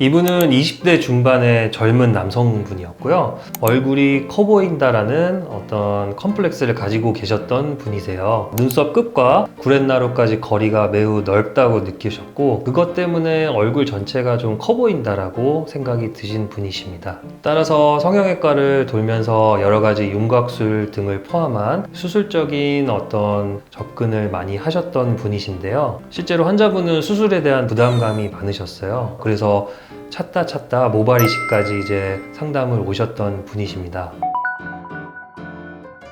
이분은 20대 중반의 젊은 남성분이었고요. 얼굴이 커 보인다라는 어떤 컴플렉스를 가지고 계셨던 분이세요. 눈썹 끝과 구렛나루까지 거리가 매우 넓다고 느끼셨고 그것 때문에 얼굴 전체가 좀 커 보인다라고 생각이 드신 분이십니다. 따라서 성형외과를 돌면서 여러 가지 윤곽술 등을 포함한 수술적인 어떤 접근을 많이 하셨던 분이신데요. 실제로 환자분은 수술에 대한 부담감이 많으셨어요. 그래서 찾다 찾다 모발 이식까지 이제 상담을 오셨던 분이십니다.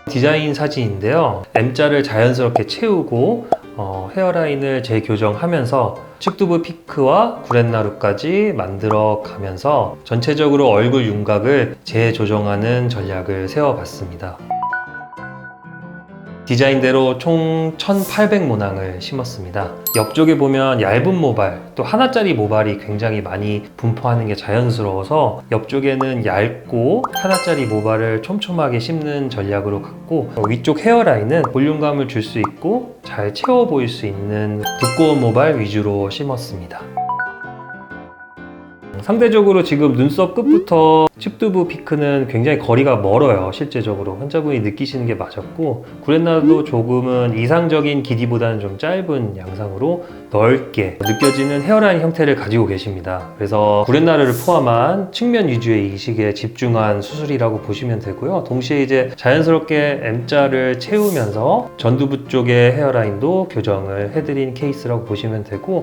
디자인 사진인데요. M자를 자연스럽게 채우고 어, 헤어라인을 재교정하면서 측두부 피크와 구렛나루까지 만들어 가면서 전체적으로 얼굴 윤곽을 재조정하는 전략을 세워봤습니다. 디자인대로 총 1800모낭을 심었습니다. 옆쪽에 보면 얇은 모발, 또 하나짜리 모발이 굉장히 많이 분포하는 게 자연스러워서 옆쪽에는 얇고 하나짜리 모발을 촘촘하게 심는 전략으로 갔고 위쪽 헤어라인은 볼륨감을 줄 수 있고 잘 채워 보일 수 있는 두꺼운 모발 위주로 심었습니다. 상대적으로 지금 눈썹 끝부터 칩두부 피크는 굉장히 거리가 멀어요. 실제적으로 환자분이 느끼시는 게 맞았고 구렛나루도 조금은 이상적인 길이보다는 좀 짧은 양상으로 넓게 느껴지는 헤어라인 형태를 가지고 계십니다. 그래서 구렛나루를 포함한 측면 위주의 이식에 집중한 수술이라고 보시면 되고요. 동시에 이제 자연스럽게 M자를 채우면서 전두부 쪽의 헤어라인도 교정을 해드린 케이스라고 보시면 되고